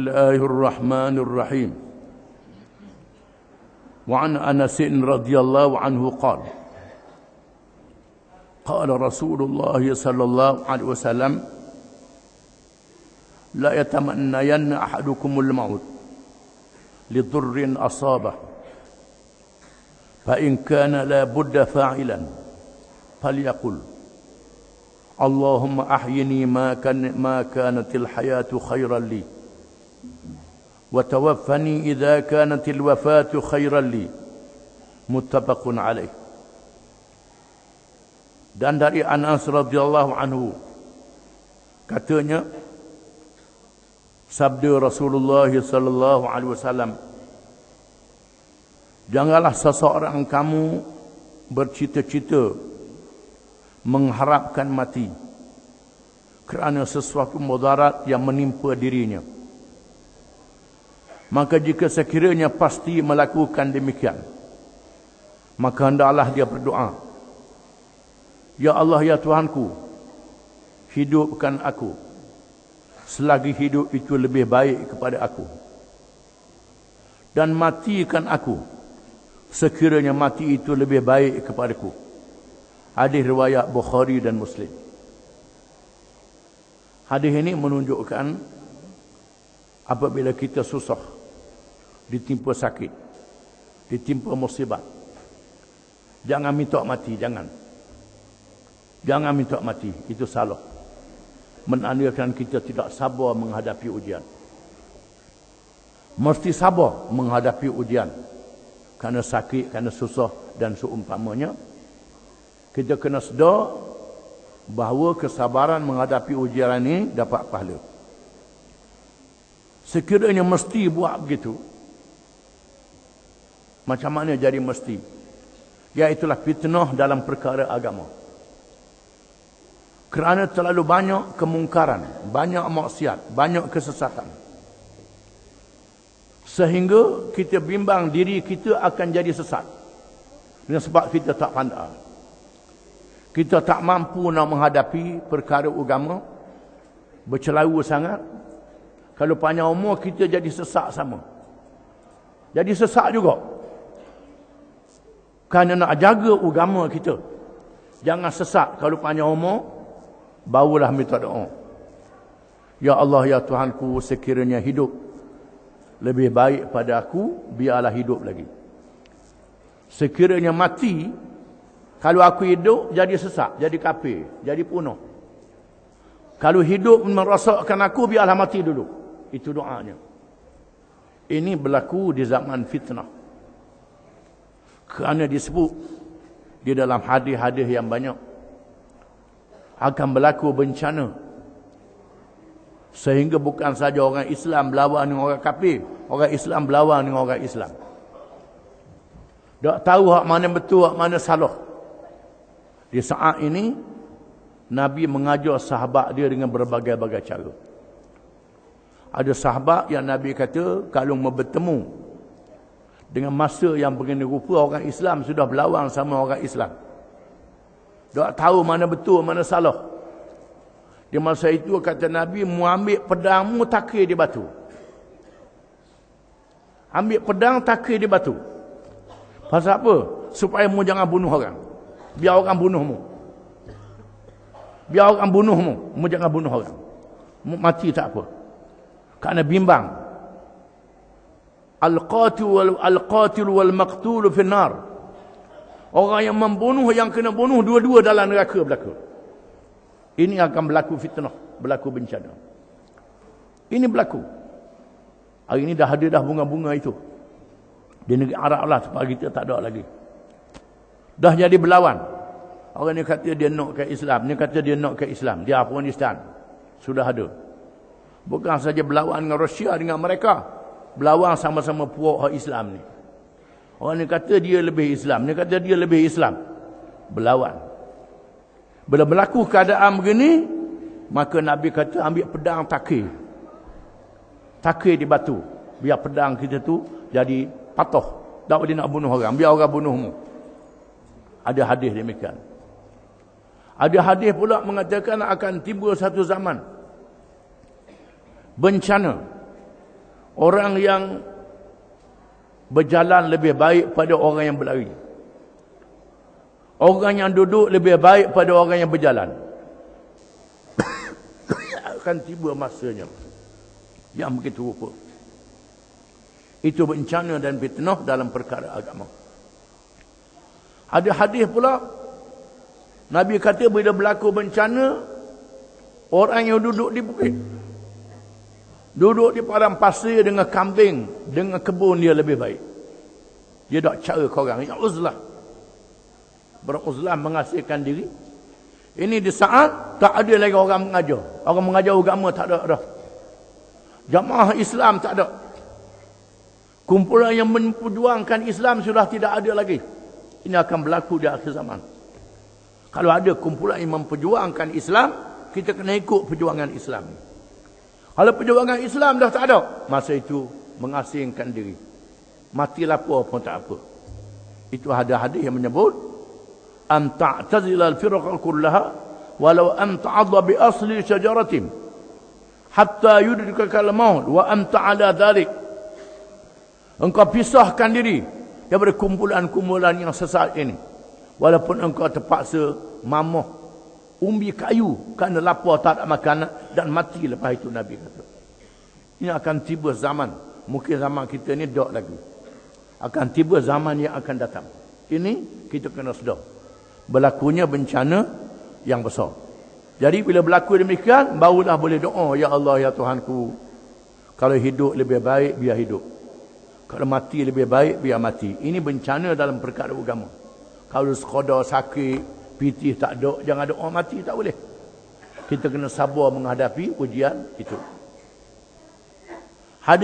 الله الرحمن الرحيم. وعن أنس رضي الله عنه قال قال رسول الله صلى الله عليه وسلم لا يتمنين أحدكم الموت لضر أصابه فإن كان لا بد فاعلا فليقل اللهم أحيني ما ما كانت الحياة خيرا لي وتوفني إذا كانت الوفاة خيرا لي متفق عليه dan dari Anas radhiyallahu anhu katanya sabda Rasulullah sallallahu alaihi wasallam janganlah seseorang kamu bercita-cita mengharapkan mati kerana sesuatu mudarat yang menimpa dirinya Maka jika sekiranya pasti melakukan demikian Maka hendaklah dia berdoa. Ya Allah ya Tuhanku Hidupkan aku. Selagi hidup itu lebih baik kepada aku. Dan matikan aku. Sekiranya mati itu lebih baik kepadaku. Hadis riwayat Bukhari dan Muslim. Hadis ini menunjukkan Apabila kita susah ditimpa sakit, ditimpa musibah. Jangan minta mati, jangan. Jangan minta mati, itu salah. Menandakan kita tidak sabar menghadapi ujian. Mesti sabar menghadapi ujian. Kerana sakit, kerana susah dan seumpamanya. Kita kena sedar bahawa kesabaran menghadapi ujian ini dapat pahala. Sekiranya mesti buat begitu, macam mana jadi mesti? Iaitulah fitnah dalam perkara agama. Kerana terlalu banyak kemungkaran, banyak maksiat, banyak kesesatan. Sehingga kita bimbang diri kita akan jadi sesat. Dengan sebab kita tak pandai. Kita tak mampu nak menghadapi perkara agama. Bercelaru sangat. Kalau panjang umur kita jadi sesak sama. Jadi sesak juga. Kerana nak jaga agama kita. Jangan sesak kalau panjang umur. Barulah minta doa. Ya Allah, Ya Tuhanku, sekiranya hidup. Lebih baik pada aku, biarlah hidup lagi. Sekiranya mati. Kalau aku hidup, jadi sesak, jadi kafir, jadi punuh. Kalau hidup merosakkan aku, biarlah mati dulu. Itu doanya. Ini berlaku di zaman fitnah kerana disebut di dalam hadis-hadis yang banyak. Akan berlaku bencana. Sehingga bukan saja orang Islam berlawan dengan orang kafir orang Islam berlawan dengan orang Islam. Tak tahu hak mana betul hak mana salah. Di saat ini Nabi mengajar sahabat dia dengan berbagai-bagai cara. Ada sahabat yang Nabi kata kalau bertemu dengan masa yang begini rupa orang Islam sudah berlawan sama orang Islam. Tak tahu mana betul mana salah. Di masa itu kata Nabi mu ambil pedangmu takir di batu. Ambil pedang takir di batu. Pasal apa? Supaya mu jangan bunuh orang. Biar orang bunuhmu. Biar orang bunuhmu, mu jangan bunuh orang. Mu mati tak apa. Kerana bimbang Al-qatil wal al-qatil wal maqtul fi nar. Orang yang membunuh yang kena bunuh dua-dua dalam neraka berlaku. Ini akan berlaku fitnah, berlaku bencana. Ini berlaku. Hari ini dah ada dah bunga-bunga itu. Di negeri Arab lah sebab kita tak ada lagi. Dah jadi berlawan. Orang ni kata dia nak ke Islam, ni kata dia nak ke Islam. Dia Afghanistan. Sudah ada. Bukan saja berlawan dengan Rusia dengan mereka berlawan sama-sama puak Islam ni. Orang ni kata dia lebih Islam, ni kata dia lebih Islam. Berlawan. Bila berlaku keadaan begini, maka Nabi kata ambil pedang takir. Takir di batu. Biar pedang kita tu jadi patuh. Tak boleh nak bunuh orang. Biar orang bunuhmu. Ada hadis demikian. Ada hadis pula mengatakan akan timbul satu zaman. Bencana Orang yang berjalan lebih baik pada orang yang berlari. Orang yang duduk lebih baik pada orang yang berjalan. Akan tiba masanya. Yang begitu rupa. Itu bencana dan fitnah dalam perkara agama. Ada hadis pula. Nabi kata bila berlaku bencana. Orang yang duduk di bukit. Duduk di padang pasir dengan kambing. Dengan kebun dia lebih baik. Dia tak cara korang. Ya uzlah. Beruzlah mengasihkan diri. Ini di saat tak ada lagi orang mengajar. Orang mengajar agama tak ada dah. Jamaah Islam tak ada. Kumpulan yang memperjuangkan Islam sudah tidak ada lagi. Ini akan berlaku di akhir zaman. Kalau ada kumpulan yang memperjuangkan Islam kita kena ikut perjuangan Islam kalau perjuangan Islam dah tak ada. Masa itu mengasingkan diri. Mati lapar pun tak apa. Itu ada hadis yang menyebut an ta'tazila al-firqa kullaha walau an ta'adha bi asli syajaratin hatta yudrika al-maut wa anta ala dhalik. Engkau pisahkan diri daripada kumpulan-kumpulan yang sesat ini. Walaupun engkau terpaksa mamuh umbi kayu kerana lapar tak ada makanan dan mati lepas itu Nabi kata ini akan tiba zaman mungkin zaman kita ni dok lagi akan tiba zaman yang akan datang ini kita kena sedar berlakunya bencana yang besar. Jadi bila berlaku demikian, barulah boleh doa, Ya Allah, Ya Tuhanku. Kalau hidup lebih baik, biar hidup. Kalau mati lebih baik, biar mati. Ini bencana dalam perkara agama. Kalau sekadar sakit, pitih tak ada, jangan doa mati, tak boleh. Kita kena sabar menghadapi ujian itu.